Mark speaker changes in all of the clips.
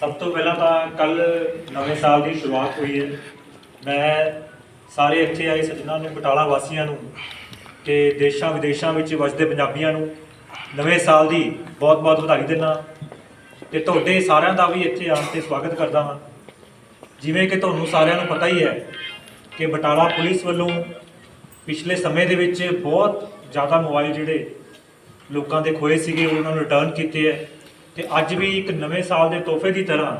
Speaker 1: ਸਭ ਤੋਂ ਪਹਿਲਾਂ ਤਾਂ ਕੱਲ ਨਵੇਂ ਸਾਲ ਦੀ ਸ਼ੁਰੂਆਤ ਹੋਈ ਹੈ। ਮੈਂ ਸਾਰੇ ਇੱਥੇ ਆਏ ਸੱਜਣਾਂ ਨੂੰ, ਬਟਾਲਾ ਵਾਸੀਆਂ ਨੂੰ ਤੇ ਦੇਸ਼ਾਂ ਵਿਦੇਸ਼ਾਂ ਵਿੱਚ ਵਸਦੇ ਪੰਜਾਬੀਆਂ ਨੂੰ ਨਵੇਂ ਸਾਲ ਦੀ ਬਹੁਤ-ਬਹੁਤ ਵਧਾਈ ਦਿੰਦਾ ਤੇ ਤੁਹਾਡੇ ਸਾਰਿਆਂ ਦਾ ਵੀ ਇੱਥੇ ਆਉਣ ਤੇ ਸਵਾਗਤ ਕਰਦਾ ਹਾਂ। ਜਿਵੇਂ ਕਿ ਤੁਹਾਨੂੰ ਸਾਰਿਆਂ ਨੂੰ ਪਤਾ ਹੀ ਹੈ ਕਿ ਬਟਾਲਾ ਪੁਲਿਸ ਵੱਲੋਂ ਪਿਛਲੇ ਸਮੇਂ ਦੇ ਵਿੱਚ ਬਹੁਤ ਜ਼ਿਆਦਾ ਮੋਬਾਈਲ ਜਿਹੜੇ ਲੋਕਾਂ ਦੇ ਖੋਏ ਸੀਗੇ, ਉਹਨਾਂ ਨੂੰ ਰਿਟਰਨ ਕੀਤੇ ਹੈ। ਤੇ ਅੱਜ ਵੀ ਇੱਕ ਨਵੇਂ ਸਾਲ ਦੇ ਤੋਹਫੇ ਦੀ ਤਰ੍ਹਾਂ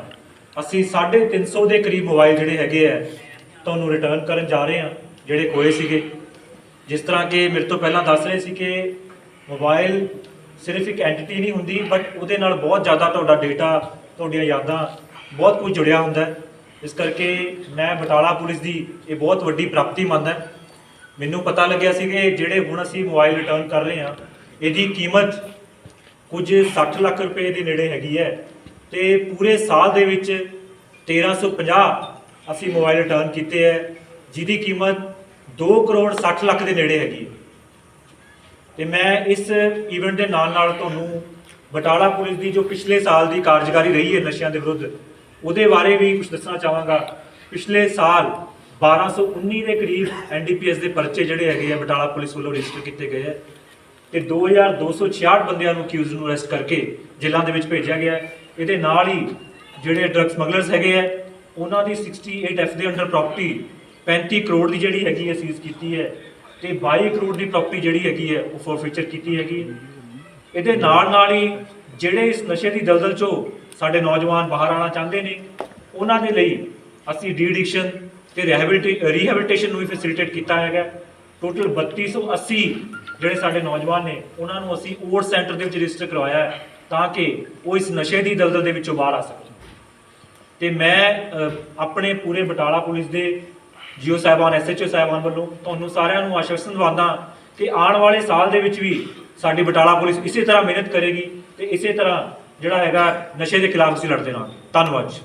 Speaker 1: ਅਸੀਂ 350 ਦੇ ਕਰੀਬ ਮੋਬਾਈਲ ਜਿਹੜੇ ਹੈਗੇ ਆ, ਤੁਹਾਨੂੰ ਰਿਟਰਨ ਕਰਨ ਜਾ ਰਹੇ ਹਾਂ, ਜਿਹੜੇ ਕੋਏ ਸੀਗੇ। ਜਿਸ ਤਰ੍ਹਾਂ ਕਿ ਮੇਰੇ ਤੋਂ ਪਹਿਲਾਂ ਦੱਸ ਰਹੇ ਸੀ ਕਿ ਮੋਬਾਈਲ ਸਿਰਫ ਇੱਕ ਐਂਟੀਟੀ ਨਹੀਂ ਹੁੰਦੀ ਬਟ ਉਹਦੇ ਨਾਲ ਬਹੁਤ ਜ਼ਿਆਦਾ ਤੁਹਾਡਾ ਡੇਟਾ ਤੁਹਾਡੀਆਂ ਯਾਦਾਂ ਬਹੁਤ ਕੁਝ ਜੁੜਿਆ ਹੁੰਦਾ ਹੈ। ਇਸ ਕਰਕੇ ਮੈਂ ਬਟਾਲਾ ਪੁਲਿਸ ਦੀ ਇਹ ਬਹੁਤ ਵੱਡੀ ਪ੍ਰਾਪਤੀ ਮੰਨਦਾ ਮੈਨੂੰ ਪਤਾ ਲੱਗਿਆ ਸੀ ਕਿ ਜਿਹੜੇ ਹੁਣ ਅਸੀਂ ਮੋਬਾਈਲ ਰਿਟਰਨ ਕਰ ਰਹੇ ਹਾਂ, ਇਹਦੀ ਕੀਮਤ ਕੁਝ 60 ਲੱਖ ਰੁਪਏ ਦੇ ਨੇੜੇ ਹੈਗੀ ਹੈ ਤੇ ਪੂਰੇ ਸਾਲ ਦੇ ਵਿੱਚ 1350 ਅਸੀਂ ਮੋਬਾਈਲ ਰਿਟਰਨ ਕੀਤੇ ਹੈ, ਜਿਹਦੀ ਕੀਮਤ 2 ਕਰੋੜ 60 ਲੱਖ ਦੇ ਨੇੜੇ ਹੈਗੀ ਹੈ। ਤੇ ਮੈਂ ਇਸ ਇਵੈਂਟ ਦੇ ਨਾਲ ਨਾਲ ਤੁਹਾਨੂੰ ਬਟਾਲਾ ਪੁਲਿਸ ਦੀ ਜੋ ਪਿਛਲੇ ਸਾਲ ਦੀ ਕਾਰਜਕਾਰੀ ਰਹੀ ਹੈ ਨਸ਼ਿਆਂ ਦੇ ਵਿਰੁੱਧ, ਉਹਦੇ ਬਾਰੇ ਵੀ ਕੁਝ ਦੱਸਣਾ ਚਾਹਾਂਗਾ। ਪਿਛਲੇ ਸਾਲ 1219 ਦੇ ਕਰੀਬ ਐਨਡੀਪੀਐਸ ਦੇ ਪਰਚੇ ਜਿਹੜੇ ਹੈਗੇ ਆ ਬਟਾਲਾ ਪੁਲਿਸ ਵੱਲੋਂ ਰਜਿਸਟਰ ਕੀਤੇ ਗਏ ਹੈ। ਤੇ 2266 ਬੰਦਿਆਂ ਨੂੰ ਅਕਿਊਜ਼ ਨੂੰ ਅਰੈਸਟ ਕਰਕੇ ਜੇਲ੍ਹਾਂ ਦੇ ਵਿੱਚ ਭੇਜਿਆ ਗਿਆ ਹੈ। ਇਹਦੇ ਨਾਲ ਹੀ ਜਿਹੜੇ ਡਰੱਗ ਸਮਗਲਰਸ ਹੈਗੇ ਆ ਉਹਨਾਂ ਦੀ 68 ਐਫ ਦੇ ਅੰਡਰ ਪ੍ਰਾਪਰਟੀ 35 ਕਰੋੜ ਦੀ ਜਿਹੜੀ ਹੈਗੀ ਹੈ ਸੀਜ਼ ਕੀਤੀ ਹੈ ਤੇ 22 ਕਰੋੜ ਦੀ ਪ੍ਰਾਪਰਟੀ ਜਿਹੜੀ ਹੈਗੀ ਹੈ ਉਹ ਫੋਰਫੀਚਰ ਕੀਤੀ ਹੈਗੀ ਇਹਦੇ ਨਾਲ ਨਾਲ ਹੀ ਜਿਹੜੇ ਇਸ ਨਸ਼ੇ ਦੀ ਦਲਦਲ ਚੋਂ ਸਾਡੇ ਨੌਜਵਾਨ ਬਾਹਰ ਆਉਣਾ ਚਾਹੁੰਦੇ ਨੇ, ਉਹਨਾਂ ਦੇ ਲਈ ਅਸੀਂ ਡੀ ਐਡਿਕਸ਼ਨ ਤੇ ਰੀਹੈਬਿਲਿਟੇਸ਼ਨ ਨੂੰ ਵੀ ਫੈਸਿਲਿਟੇਟ ਕੀਤਾ ਹੈਗਾ ਟੋਟਲ 3280 ਜਿਹੜੇ ਸਾਡੇ ਨੌਜਵਾਨ ਨੇ, ਉਹਨਾਂ ਨੂੰ ਅਸੀਂ ਓਵਰ ਸੈਂਟਰ ਦੇ ਵਿੱਚ ਰਜਿਸਟਰ ਕਰਵਾਇਆ ਹੈ ਤਾਂ ਕਿ ਉਹ ਇਸ ਨਸ਼ੇ ਦੀ ਦਲਦਲ ਦੇ ਵਿੱਚੋਂ ਬਾਹਰ ਆ ਸਕਣ। ਤੇ ਮੈਂ ਆਪਣੇ ਪੂਰੇ ਬਟਾਲਾ ਪੁਲਿਸ ਦੇ ਜੀਓ ਸਾਹਿਬਾਨ ਐਸਐਚਓ ਸਾਹਿਬਾਨ ਵੱਲੋਂ ਤੁਹਾਨੂੰ ਸਾਰਿਆਂ ਨੂੰ ਆਸ਼ਵਾਸਨ ਦਵਾਉਂਦਾ ਕਿ ਆਉਣ ਵਾਲੇ ਸਾਲ ਦੇ ਵਿੱਚ ਵੀ ਸਾਡੀ ਬਟਾਲਾ ਪੁਲਿਸ ਇਸੇ ਤਰ੍ਹਾਂ ਮਿਹਨਤ ਕਰੇਗੀ ਤੇ ਇਸੇ ਤਰ੍ਹਾਂ ਜਿਹੜਾ ਹੈਗਾ ਨਸ਼ੇ ਦੇ ਖਿਲਾਫ ਅਸੀਂ ਲੜਦੇ ਰਹਾਂਗੇ। ਧੰਨਵਾਦ ਜੀ।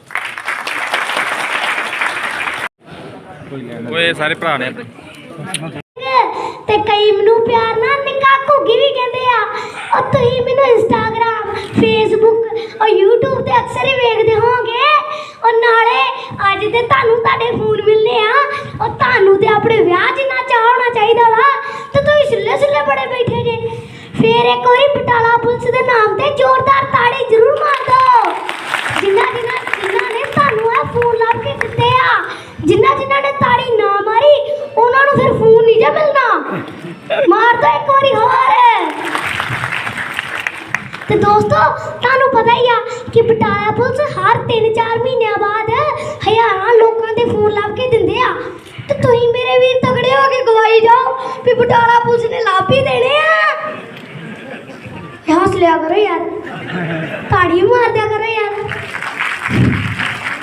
Speaker 2: ਓਏ, ਸਾਰੇ ਭਰਾ ਨੇ।
Speaker 3: ਤੇ ਕਈ ਮੈਨੂੰ ਪਿਆਰ ਨਾਲ ਨਿੱਕਾ ਘੁੱਗੀ ਵੀ ਕਹਿੰਦੇ ਆ। ਉਹ ਤੁਸੀਂ ਮੈਨੂੰ ਇੰਸਟਾਗ੍ਰam ਫੇਸਬੁੱਕ ਔਰ YouTube ਤੇ ਅਕਸਰ ਹੀ ਵੇਖਦੇ ਹੋਵੋਗੇ। ਔਰ ਨਾਲੇ ਅੱਜ ਤੇ ਤੁਹਾਨੂੰ ਤੁਹਾਡੇ ਫੋਨ ਮਿਲਨੇ ਆ। ਔਰ ਤੁਹਾਨੂੰ ਤੇ ਆਪਣੇ ਵਿਆਹ ਜਿੰਨਾ ਚਾਹ ਹੋਣਾ ਚਾਹੀਦਾ ਵਾ, ਤੇ ਤੁਸੀਂ ਸਿੱਲੇ ਸਿੱਲੇ ਬੜੇ ਬੈਠੇ ਜੇ। ਫੇਰ ਇੱਕ ਵਾਰੀ ਬਟਾਲਾ ਪੁਲਿਸ ਦੇ ਨਾਮ ਤੇ ਜ਼ੋਰਦਾਰ ਤਾੜੀ ਜ਼ਰੂਰ ਮਾਰ ਦਿਓ ਜਿਨ੍ਹਾਂ ਜਿਨ੍ਹਾਂ ਜਿਨ੍ਹਾਂ ਨੇ ਤੁਹਾਨੂੰ ਇਹ ਫੋਨ ਲੱਭ ਕੇ ਦਿੱਤੇ ਆ ਜਿਨ੍ਹਾਂ ਜਿਨ੍ਹਾਂ ਨੇ ਤਾੜੀ ਨਾ ਮਾਰੀ ਉਹਨਾਂ ਨੂੰ ਫਿਰ ਫੋਨ ਨਹੀਂ ਜੇ ਮਿਲਣਾ ਮਾਰ ਦੋ ਇੱਕ ਵਾਰੀ ਹੋਰ ਤੇ ਦੋਸਤੋ, ਤੁਹਾਨੂੰ ਪਤਾ ਹੀ ਆ ਕਿ ਬਟਾਲਾ ਪੁਲਿਸ ਹਰ 3-4 ਮਹੀਨਿਆਂ ਬਾਅਦ ਹਜ਼ਾਰਾਂ ਲੋਕਾਂ ਦੇ ਫੋਨ ਲੱਭ ਕੇ ਦਿੰਦੇ ਆ। ਤੇ ਤੁਸੀਂ ਮੇਰੇ ਵੀਰ ਤਗੜੇ ਹੋ ਕੇ ਗਵਾਈ ਜਾਓ ਵੀ ਬਟਾਲਾ ਪੁਲਿਸ ਨੇ ਲੱਭ ਹੀ ਦੇਣੇ ਆ। ਹੱਸ ਲਿਆ ਕਰੋ ਯਾਰ। ਤਾੜੀ ਮਾਰ ਦਿਆ ਕਰੋ ਯਾਰ।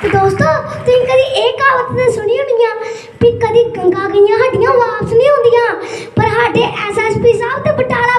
Speaker 3: ਤੇ ਦੋਸਤੋ, ਤੁਸੀਂ ਕਦੀ ਇਹ ਕਹਾਵਤ ਤੇ ਸੁਣੀ ਹੋਣੀ ਆ ਵੀ ਕਦੀ ਗੰਗਾ ਗਈਆਂ ਹੱਡੀਆਂ ਵਾਪਸ ਨਹੀਂ ਹੁੰਦੀਆਂ ਪਰ ਸਾਡੇ ਐਸਐਸਪੀ ਸਾਹਿਬ ਤੇ ਬਟਾਲਾ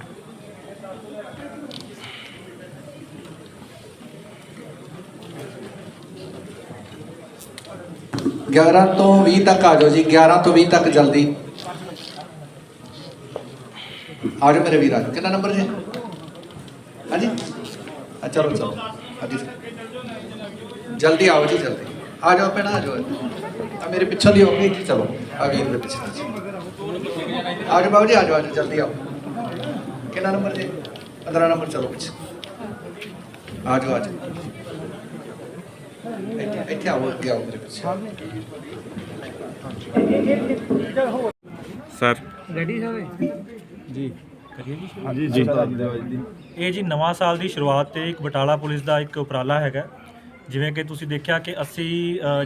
Speaker 4: 11 ਤੋਂ 20 ਤੱਕ ਆ ਜਾਓ ਜੀ 11 ਤੋਂ 20 ਤੱਕ ਜਲਦੀ। ਆ ਜਾਓ ਮੇਰੇ ਵੀਰਾ, ਕਿੰਨਾ ਨੰਬਰ ਜੀ? ਹਾਂਜੀ? ਆ ਚਲੋ ਚਲੋ। ਅੱਜ ਜਲਦੀ ਆਓ ਜੀ, ਜਲਦੀ। ਆ ਜਾਓ ਪਹਿਣਾ ਆ ਜਾਓ। ਆ ਮੇਰੇ ਪਿੱਛੇ ਦੀ ਹੋ ਜੀ, ਚਲੋ। ਆ ਵੀਰ ਮੇਰੇ ਪਿੱਛੇ ਆ ਜਾਓ ਬਾਬੂ ਜੀ, ਆ ਜਾਓ ਜਲਦੀ ਆਓ। ਕਿੰਨਾ ਨੰਬਰ ਜੀ? 15 ਨੰਬਰ, ਚਲੋ ਪਿੱਛੇ। ਆ ਜਾਓ ਆ ਜਾਓ। ਇੱਥੇ ਇੱਥੇ ਆਓ ਅੱਗੇ ਆਓ ਮੇਰੇ ਪਿੱਛੇ।
Speaker 2: ਸਰ।
Speaker 5: ਜੀ। ਜੀ।
Speaker 1: ਇਹ ਜੀ ਨਵਾਂ ਸਾਲ ਦੀ ਸ਼ੁਰੂਆਤ ਤੇ ਇੱਕ ਬਟਾਲਾ ਪੁਲਿਸ ਦਾ ਇੱਕ ਉਪਰਾਲਾ ਹੈਗਾ। ਜਿਵੇਂ ਕਿ ਤੁਸੀਂ ਦੇਖਿਆ ਕਿ ਅਸੀਂ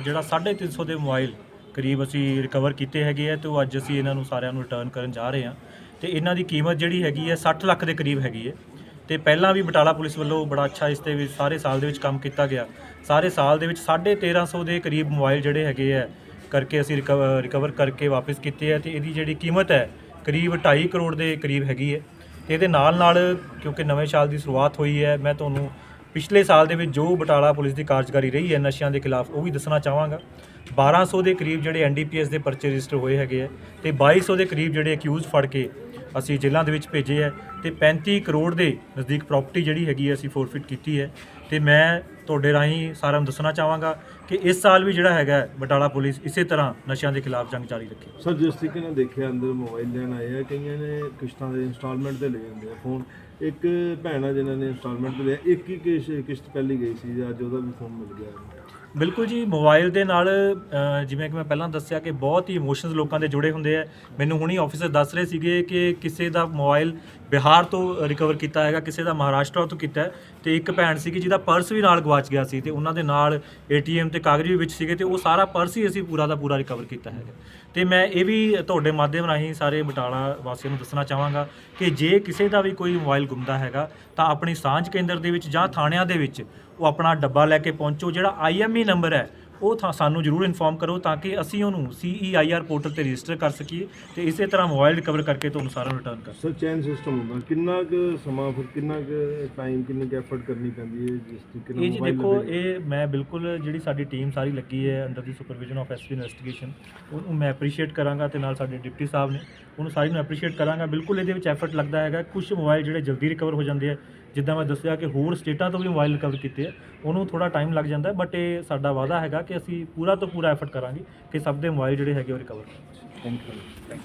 Speaker 1: ਜਿਹੜਾ 350 ਦੇ ਮੋਬਾਈਲ ਕਰੀਬ ਅਸੀਂ ਰਿਕਵਰ ਕੀਤੇ ਹੈਗੇ ਆ ਤੇ ਉਹ ਅੱਜ ਅਸੀਂ ਇਹਨਾਂ ਨੂੰ ਸਾਰਿਆਂ ਨੂੰ ਰਿਟਰਨ ਕਰਨ ਜਾ ਰਹੇ ਹਾਂ। ਤੇ ਇਹਨਾਂ ਦੀ ਕੀਮਤ ਜਿਹੜੀ ਹੈਗੀ ਹੈ 60 ਲੱਖ ਦੇ ਕਰੀਬ ਹੈਗੀ ਹੈ। ਤੇ ਪਹਿਲਾਂ ਵੀ ਬਟਾਲਾ ਪੁਲਿਸ ਵੱਲੋਂ ਬੜਾ ਅੱਛਾ ਇਸ ਤੇ ਵੀ ਸਾਰੇ ਸਾਲ ਦੇ ਵਿੱਚ ਕੰਮ ਕੀਤਾ ਗਿਆ। ਸਾਰੇ ਸਾਲ ਦੇ ਵਿੱਚ 1350 ਦੇ ਕਰੀਬ ਮੋਬਾਈਲ ਜਿਹੜੇ ਹੈਗੇ ਆ, ਕਰਕੇ ਅਸੀਂ ਰਿਕਵਰ ਰਿਕਵਰ ਕਰਕੇ ਵਾਪਸ ਕੀਤੇ ਆ ਤੇ ਇਹਦੀ ਜਿਹੜੀ ਕੀਮਤ ਹੈ, ਕਰੀਬ 2.5 ਕਰੋੜ ਦੇ ਕਰੀਬ ਹੈਗੀ ਹੈ। ਤੇ ਇਹਦੇ ਨਾਲ ਨਾਲ ਕਿਉਂਕਿ ਨਵੇਂ ਸਾਲ ਦੀ ਸ਼ੁਰੂਆਤ ਹੋਈ ਹੈ, ਮੈਂ ਤੁਹਾਨੂੰ ਪਿਛਲੇ ਸਾਲ ਦੇ ਵਿੱਚ ਜੋ ਬਟਾਲਾ ਪੁਲਿਸ ਦੀ ਕਾਰਜਕਾਰੀ ਰਹੀ ਹੈ ਨਸ਼ਿਆਂ ਦੇ ਖਿਲਾਫ, ਉਹ ਵੀ ਦੱਸਣਾ ਚਾਹਾਂਗਾ। 1200 ਦੇ ਕਰੀਬ ਜਿਹੜੇ ਐਨਡੀਪੀਐਸ ਦੇ ਪਰਚੇ ਰਜਿਸਟਰ ਹੋਏ ਹੈਗੇ ਆ ਤੇ 2200 ਦੇ ਕਰੀਬ ਜਿਹੜੇ ਅਕਿਊਜ਼ ਫੜ ਕੇ ਅਸੀਂ ਜੇਲ੍ਹਾਂ ਦੇ ਵਿੱਚ ਭੇਜੇ ਹੈ ਤੇ 35 ਕਰੋੜ ਦੇ ਨਜ਼ਦੀਕ ਪ੍ਰਾਪਰਟੀ ਜਿਹੜੀ ਹੈਗੀ ਹੈ ਅਸੀਂ ਫੋਰਫਿਟ ਕੀਤੀ ਹੈ। ਤੇ ਮੈਂ ਤੁਹਾਡੇ ਰਾਹੀਂ ਸਾਰਿਆਂ ਨੂੰ ਦੱਸਣਾ ਚਾਹਾਂਗਾ ਕਿ ਇਸ ਸਾਲ ਵੀ ਜਿਹੜਾ ਹੈਗਾ ਬਟਾਲਾ ਪੁਲਿਸ ਇਸੇ ਤਰ੍ਹਾਂ ਨਸ਼ਿਆਂ ਦੇ ਖਿਲਾਫ ਜੰਗ ਜਾਰੀ ਰੱਖੇ।
Speaker 5: ਸਰ, ਜਿਸ ਤਰੀਕੇ ਨਾਲ ਦੇਖਿਆ ਅੰਦਰ ਮੋਬਾਈਲ ਲੈਣ ਆਏ ਆ, ਕਈਆਂ ਨੇ ਕਿਸ਼ਤਾਂ ਦੇ ਇੰਸਟਾਲਮੈਂਟ ਤੇ ਲੈ ਜਾਂਦੇ ਆ ਫੋਨ ਇੱਕ ਭੈਣ ਆ ਜਿਨ੍ਹਾਂ ਨੇ ਇੰਸਟਾਲਮੈਂਟ ਤੇ ਲਿਆ, ਇੱਕ ਹੀ ਕਿਸ਼- ਕਿਸ਼ਤ ਪਹਿਲੀ ਗਈ ਸੀ, ਅੱਜ ਉਹਦਾ ਵੀ ਫੋਨ ਮਿਲ ਗਿਆ।
Speaker 1: ਬਿਲਕੁਲ ਜੀ ਮੋਬਾਈਲ ਦੇ ਨਾਲ ਜਿਵੇਂ ਕਿ ਮੈਂ ਪਹਿਲਾਂ ਦੱਸਿਆ ਕਿ ਬਹੁਤ ਹੀ ਇਮੋਸ਼ਨਸ ਲੋਕਾਂ ਦੇ ਜੁੜੇ ਹੁੰਦੇ ਆ। ਮੈਨੂੰ ਹੁਣੀ ਆਫੀਸਰ ਦੱਸ ਰਹੇ ਸੀਗੇ ਕਿ ਕਿਸੇ ਦਾ ਮੋਬਾਈਲ ਬਿਹਾਰ ਤੋਂ ਰਿਕਵਰ ਕੀਤਾ ਹੈਗਾ, ਕਿਸੇ ਦਾ ਮਹਾਰਾਸ਼ਟਰ ਤੋਂ ਕੀਤਾ ਤੇ ਇੱਕ ਭੈਣ ਸੀਗੀ ਜਿਹਦਾ ਪਰਸ ਵੀ ਨਾਲ ਗਵਾਚ ਗਿਆ ਸੀ ਤੇ ਉਹਨਾਂ ਦੇ ਨਾਲ ਏਟੀਐਮ ਤੇ ਕਾਗਜ਼ ਵੀ ਵਿੱਚ ਸੀਗੇ ਤੇ ਉਹ ਸਾਰਾ ਪਰਸ ਹੀ ਅਸੀਂ ਪੂਰਾ ਦਾ ਪੂਰਾ ਰਿਕਵਰ ਕੀਤਾ ਹੈਗਾ। ਤੇ ਮੈਂ ਇਹ ਵੀ ਤੁਹਾਡੇ ਮਾਧਿਅਮ ਰਾਹੀਂ ਸਾਰੇ ਬਟਾਲਾ ਵਾਸੀਆਂ ਨੂੰ ਦੱਸਣਾ ਚਾਹਾਂਗਾ ਕਿ ਜੇ ਕਿਸੇ ਦਾ ਵੀ ਕੋਈ ਮੋਬਾਈਲ ਗੁੰਮਦਾ ਹੈਗਾ, ਤਾਂ ਆਪਣੀ ਸਾਂਝ ਕੇਂਦਰ ਦੇ ਵਿੱਚ ਜਾਂ ਥਾਣਿਆਂ ਦੇ ਵਿੱਚ ਉਹ ਆਪਣਾ ਡੱਬਾ ਲੈ ਕੇ ਪਹੁੰਚੋ, ਜਿਹੜਾ ਆਈਐਮਈ ਨੰਬਰ ਹੈ ਉਹ ਥਾਂ ਸਾਨੂੰ ਜ਼ਰੂਰ ਇਨਫੋਰਮ ਕਰੋ ਤਾਂ ਕਿ ਅਸੀਂ ਉਹਨੂੰ ਸੀਈਆਈਆਰ ਪੋਰਟਲ ਤੇ ਰਜਿਸਟਰ ਕਰ ਸਕੀਏ ਤੇ ਇਸੇ ਤਰ੍ਹਾਂ ਮੋਬਾਈਲ ਰਿਕਵਰ ਕਰਕੇ ਤੁਹਾਨੂੰ ਸਾਰਾ ਰਿਟਰਨ ਕਰ
Speaker 5: ਸਰ ਚੈਨ ਸਿਸਟਮ ਹੁੰਦਾ। ਕਿੰਨਾ ਕੁ ਸਮਾਂ ਫਿਰ ਕਿੰਨਾ ਕੁ ਟਾਈਮ ਕਿੰਨੀ ਕੁ ਐਫਰਟ ਕਰਨੀ ਪੈਂਦੀ ਹੈ ਜਿਸ ਤਰੀਕੇ ਨਾਲ
Speaker 1: ਇਹ ਜੀ ਦੇਖੋ? ਇਹ ਮੈਂ ਬਿਲਕੁਲ ਜਿਹੜੀ ਸਾਡੀ ਟੀਮ ਸਾਰੀ ਲੱਗੀ ਹੈ under the supervision of SP investigation ਉਹਨੂੰ ਮੈਂ ਐਪਰੀਸ਼ੀਏਟ ਕਰਾਂਗਾ ਤੇ ਨਾਲ ਸਾਡੇ ਡਿਪਟੀ ਸਾਹਿਬ ਨੇ ਉਹਨੂੰ ਸਾਰੀ ਨੂੰ ਐਪਰੀਸ਼ੀਏਟ ਕਰਾਂਗਾ। ਬਿਲਕੁਲ ਇਹਦੇ ਵਿੱਚ ਐਫਰਟ ਲੱਗਦਾ ਹੈਗਾ। ਕੁਝ ਮੋਬਾਈਲ ਜਿਹੜੇ ਜਲਦੀ ਰਿਕਵਰ ਹੋ ਜਾਂਦੇ ਆ ਜਿੱਦਾਂ ਮੈਂ ਦੱਸਿਆ ਕਿ ਹੋਰ ਸਟੇਟਾਂ ਤੋਂ ਵੀ ਮੋਬਾਈਲ ਰਿਕਵਰ ਕੀਤੇ ਆ ਉਹਨੂੰ ਥੋੜਾ ਟਾਈਮ ਲੱਗ ਜਾਂਦਾ ਬਟ ਇਹ ਸਾਡਾ ਵਾਅਦਾ ਹੈਗਾ ਕਿ ਅਸੀਂ ਪੂਰਾ ਤੋਂ ਪੂਰਾ ਐਫਰਟ ਕਰਾਂਗੇ ਕਿ ਸਭ ਦੇ ਮੋਬਾਈਲ ਜਿਹੜੇ ਹੈਗੇ ਉਹ ਰਿਕਵਰ ਥੈਂਕ ਯੂ